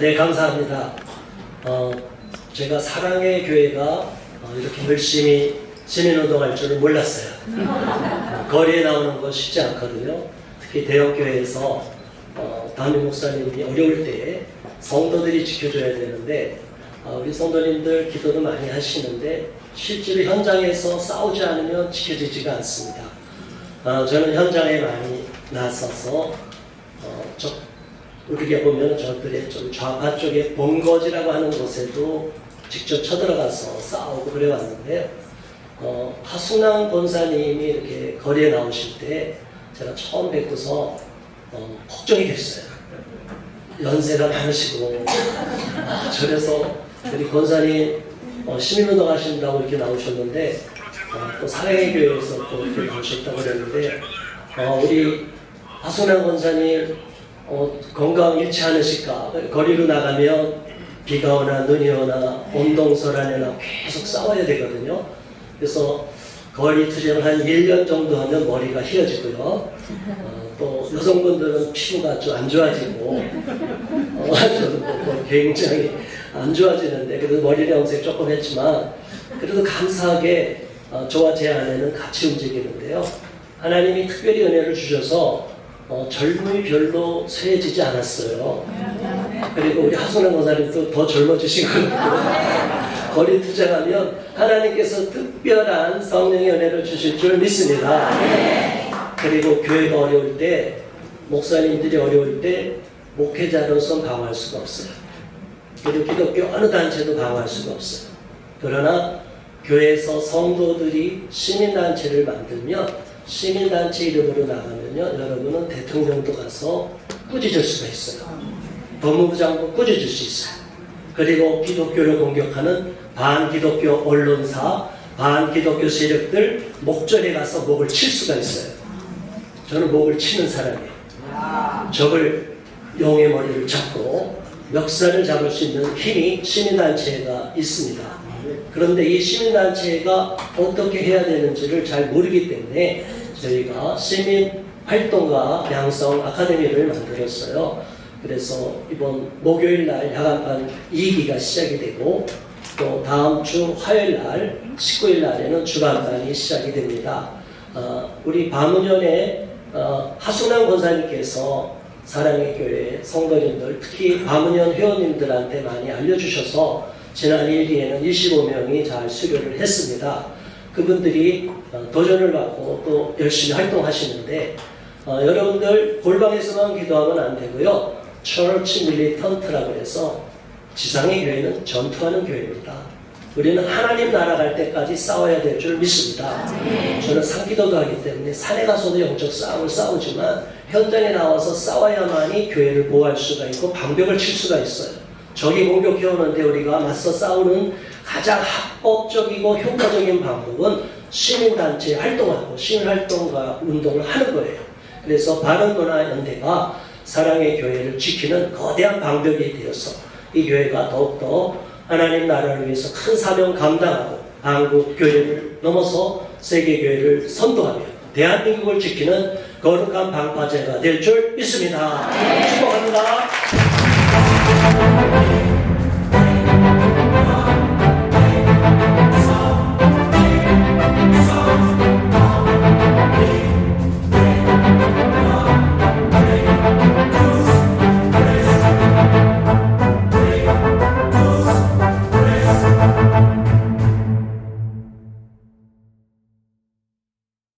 네, 감사합니다. 어, 제가 사랑의 교회가 어, 이렇게 열심히 시민운동할 줄을 몰랐어요. 어, 거리에 나오는 거 쉽지 않거든요. 특히 대형교회에서 어, 담임 목사님이 어려울 때 성도들이 지켜줘야 되는데 어, 우리 성도님들 기도도 많이 하시는데 실제로 현장에서 싸우지 않으면 지켜지지가 않습니다. 어, 저는 현장에 많이 나서서 어, 저, 우리게 보면 저들의 좀 좌파 쪽에 본거지라고 하는 곳에도 직접 쳐들어가서 싸우고 그래 왔는데요. 어, 하순왕 권사님이 이렇게 거리에 나오실 때 제가 처음 뵙고서 어, 걱정이 됐어요. 연세가 많으시고 아, 저래서 우리 권사님 어, 시민운동 하신다고 이렇게 나오셨는데 어, 또 사랑의 교회에서 또 이렇게 나오셨다고 그랬는데 어, 우리 하순왕 권사님 어, 건강 잃지 않으실까 거리로 나가면 비가 오나 눈이 오나 온동설안에나 계속 싸워야 되거든요. 그래서 거리 투쟁을 한 1년 정도 하면 머리가 휘어지고요. 어, 또 여성분들은 피부가 좀 안 좋아지고 어, 뭐, 뭐 굉장히 안 좋아지는데 그래도 머리 염색 조금 했지만 그래도 감사하게 어, 저와 제 아내는 같이 움직이는데요. 하나님이 특별히 은혜를 주셔서 어, 젊음이 별로 쇠해지지 않았어요. 그리고 우리 하소연 권사님도 더 젊어지신 것 같고 거리 투쟁하면 하나님께서 특별한 성령의 은혜를 주실 줄 믿습니다. 그리고 교회가 어려울 때 목사님들이 어려울 때 목회자로서 방어할 수가 없어요. 그리고 기독교 어느 단체도 방어할 수가 없어요. 그러나 교회에서 성도들이 시민단체를 만들면 시민단체 이름으로 나가면요 여러분은 대통령도 가서 꾸짖을 수가 있어요. 법무부 장관 꾸짖을 수 있어요. 그리고 기독교를 공격하는 반기독교 언론사, 반기독교 세력들 목전에 가서 목을 칠 수가 있어요. 저는 목을 치는 사람이에요. 적을 용의 머리를 잡고 역사를 잡을 수 있는 힘이 시민단체가 있습니다. 그런데 이 시민단체가 어떻게 해야 되는지를 잘 모르기 때문에 저희가 시민 활동가 양성 아카데미를 만들었어요. 그래서 이번 목요일 날 야간반 2기가 시작이 되고 또 다음 주 화요일 날 19일 날에는 주간반이 시작이 됩니다. 어, 우리 밤은연의 어, 하순환 권사님께서 사랑의 교회 성도님들 특히 밤은연 회원님들한테 많이 알려주셔서 지난 1기에는 25명이 잘 수료를 했습니다. 그분들이 어, 도전을 받고 또 열심히 활동하시는데 어, 여러분들 골방에서만 기도하면 안 되고요. 처치 밀리턴트라고 해서 지상의 교회는 전투하는 교회입니다. 우리는 하나님 나라 갈 때까지 싸워야 될 줄 믿습니다. 저는 산기도도 하기 때문에 산에 가서도 영적 싸움을 싸우지만 현장에 나와서 싸워야만이 교회를 보호할 수가 있고 방벽을 칠 수가 있어요. 적이 공격해 오는데 우리가 맞서 싸우는 가장 합법적이고 효과적인 방법은 시민단체 활동하고 시민활동가 운동을 하는 거예요. 그래서 바른도나 연대가 사랑의 교회를 지키는 거대한 방벽이 되어서 이 교회가 더욱더 하나님 나라를 위해서 큰 사명 감당하고 한국 교회를 넘어서 세계 교회를 선도하며 대한민국을 지키는 거룩한 방파제가 될 줄 믿습니다. 축복합니다.